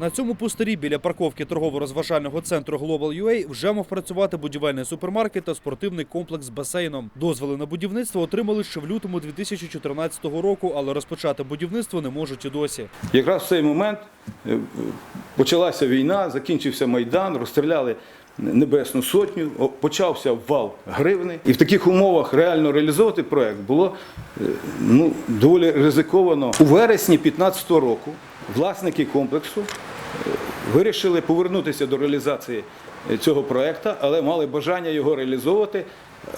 На цьому пустирі біля парковки торгово-розважального центру Global UA вже мав працювати будівельний супермаркет та спортивний комплекс з басейном. Дозволи на будівництво отримали ще в лютому 2014 року, але розпочати будівництво не можуть і досі. Якраз в цей момент е, почалася війна, закінчився Майдан, розстріляли Небесну Сотню, почався вал гривни. І в таких умовах реально реалізовувати проект було е, ну, доволі ризиковано. У вересні 2015 року власники комплексу вирішили повернутися до реалізації цього проекту, але мали бажання його реалізовувати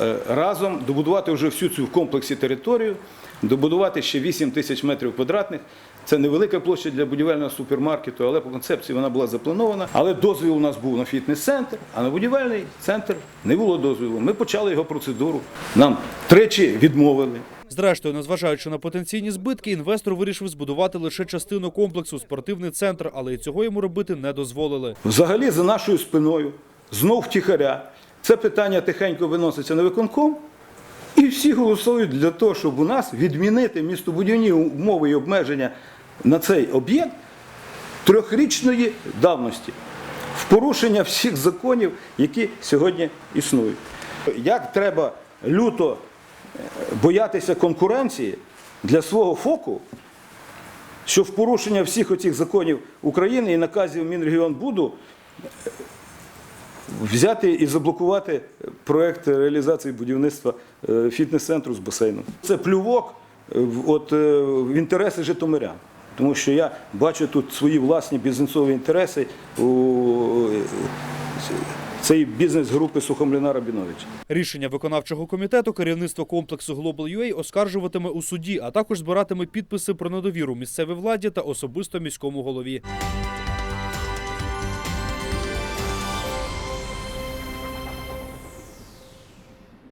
е, разом, добудувати вже всю цю в комплексі територію, добудувати ще 8 тисяч метрів квадратних. Це невелика площа для будівельного супермаркету, але по концепції вона була запланована. Але дозвіл у нас був на фітнес-центр, а на будівельний центр не було дозволу. Ми почали його процедуру. Нам тричі відмовили. Зрештою, незважаючи на потенційні збитки, інвестор вирішив збудувати лише частину комплексу спортивний центр, але й цього йому робити не дозволили. Взагалі за нашою спиною, знов втіхаря, це питання тихенько виноситься на виконком, і всі голосують для того, щоб у нас відмінити містобудівні умови і обмеження на цей об'єкт трьохрічної давності в порушення всіх законів, які сьогодні існують. Як треба люто боятися конкуренції для свого фоку, що в порушення всіх оцих законів України і наказів Мінрегіонбуду е, взяти і заблокувати проект реалізації будівництва е, фітнес-центру з басейном. Це плювок е, от, в інтереси житомирян. Тому що я бачу тут свої власні бізнесові інтереси е, і бізнес-групи Сухомліна Рабінович. Рішення виконавчого комітету керівництво комплексу Global UA оскаржуватиме у суді, а також збиратиме підписи про недовіру місцевій владі та особисто міському голові.